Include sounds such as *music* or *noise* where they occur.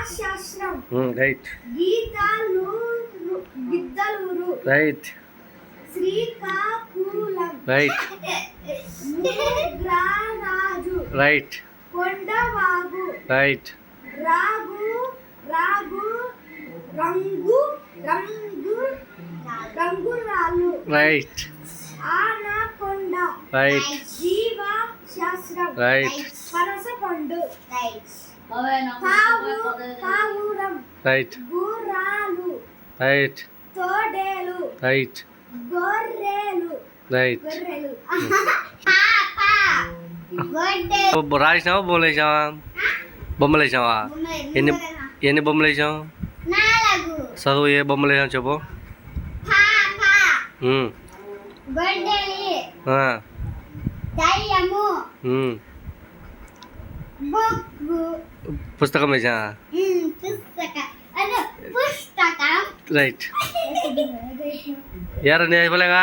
పౌరాశాస్త్రం ఉమ్, రైట్ గీతాలు Giddalur. Right Srikakulam. Right రారాజు రైట్ కొండవాగు. రైట్ రాగు రాగు రంగు రంగు రంగురాలు రైట్ ఆనకొండ. రైట్ జీవ శాస్త్రం రైట్ పావు పావురం. రైట్ గుర్రాలు. రైట్ తోడేలు. రైట్ గొర్రెలు. రైట్ *laughs* రాసినావా? బొమ్మలు వేసావా? బొమ్మలు వేసావా? ఎన్ని ఎన్ని బొమ్మలు వేసావు? నాలుగు. చదువు ఏ బొమ్మలు వేసావు చెప్పు. దయ్యము. పుస్తకం వేసా? రైట్. *laughs* ఎవరండి అయిపోలేగా